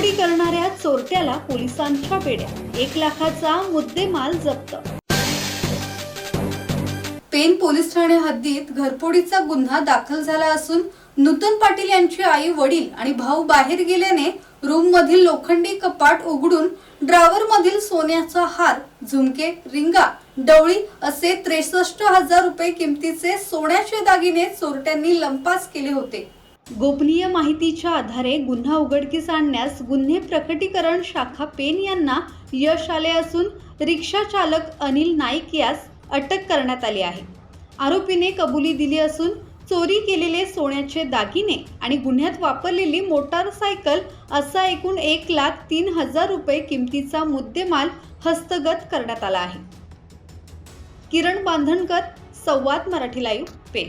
चोरी करणाऱ्या चोरट्याला पोलिसांच्या बेड्या एक लाखाचा मुद्देमाल जप्त. पेन पोलीस ठाणे हद्दीत घरफोडीचा गुन्हा दाखल झाला असून नूतन पाटील यांची आई वडील आणि भाऊ बाहेर गेल्याने रूम मधील लोखंडी कपाट उघडून ड्रावर मधील सोन्याचा हार झुमके रिंगा डवळी असे त्रेसष्ट हजार रुपये किमतीचे सोन्याचे दागिने चोरट्यांनी लंपास केले होते. गोपनीय माहितीच्या आधारे गुन्हा उघडकीस आणण्यास गुन्हे प्रकटीकरण शाखा पेन यांना यश आले असून रिक्षा चालक अनिल नाईक यास अटक करण्यात आली आहे. आरोपीने कबुली दिली असून चोरी केलेले सोन्याचे दागिने आणि गुन्ह्यात वापरलेली मोटारसायकल असा एकूण एक लाख तीन हजार रुपये किमतीचा मुद्देमाल हस्तगत करण्यात आला आहे. Kiran Bandhankar Samvad Marathi live pen.